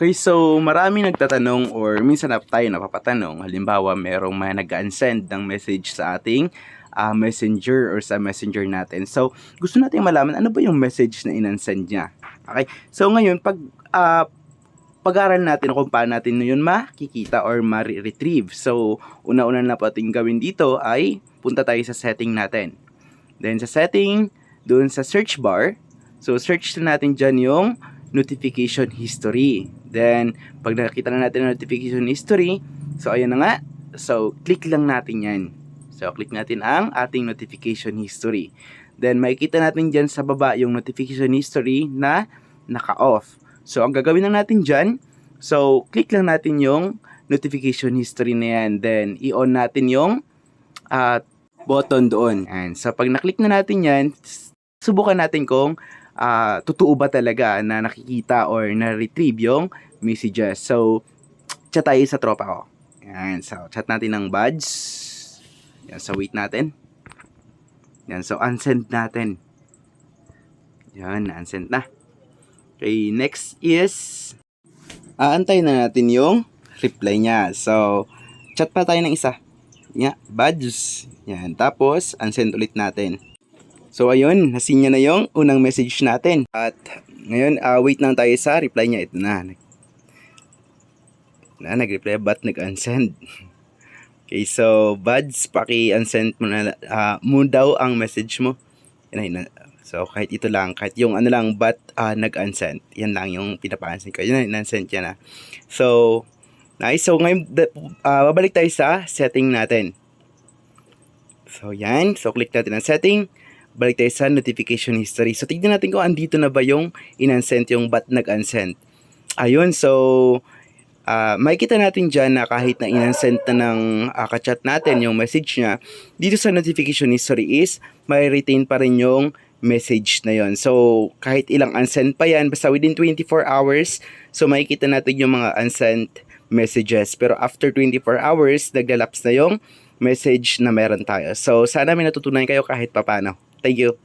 Okay, so marami nagtatanong or minsan na tayo napapatanong. Halimbawa, merong mga nag-unsend ng message sa ating ah, messenger or sa messenger natin. So, gusto natin malaman ano ba yung message na inansend niya. Okay, so ngayon, pag ah, pag-aral natin kung paano natin yun makikita or ma-retrieve. So, una-una na po ating gawin dito ay punta tayo sa setting natin. Then, sa setting, doon sa search bar, so search na natin dyan yung notification history. Then, pag nakita na natin ang notification history, so ayan na nga. So, click lang natin yan. So, click natin ang ating notification history. Then, makikita natin dyan sa baba yung notification history na naka-off. So, ang gagawin lang natin dyan, so, click lang natin yung notification history na yan. Then, i-on natin yung ah, button doon. And, so, pag naklik na natin yan, subukan natin kung ah, totoo ba talaga na nakikita or na-retrieve yung messages. So, chat tayo sa tropa ko. Yan. So, chat natin ng buds. Yan. So, wait natin. Yan. So, unsend natin. Yan. Unsend na. Okay. Next is, aantay na natin yung reply niya. So, chat pa tayo ng isa. Yan. Buds. Yan. Tapos, unsend ulit natin. So ayun, nasinya na yung unang message natin. At ngayon, ah, wait lang tayo sa reply niya. Ito na. Nag- na, nag-reply but nag-unsend. Okay, so buds, paki-unsend mo na ah, mo daw ang message mo. Yan, na- so kahit ito lang, kahit yung ano lang, but ah, nag-unsend. Yan lang yung pinapansin ko. Yan, unsend yan na. So, nice. So ngayon, ah, babalik tayo sa setting natin. So yan, so click natin ang setting balik tayo sa notification history. So, tignan natin kung andito na ba yung in-unsend, yung but nag-unsend. Ayun, so, ah makikita natin dyan na kahit na in-unsend na ng ah, kachat natin yung message niya, dito sa notification history is, may retain pa rin yung message na yon. So, kahit ilang unsend pa yan, basta within 24 hours, so makikita natin yung mga unsent messages. Pero after 24 hours, naglalapse na yung message na meron tayo. So, sana may natutunan kayo kahit papano. Thank you.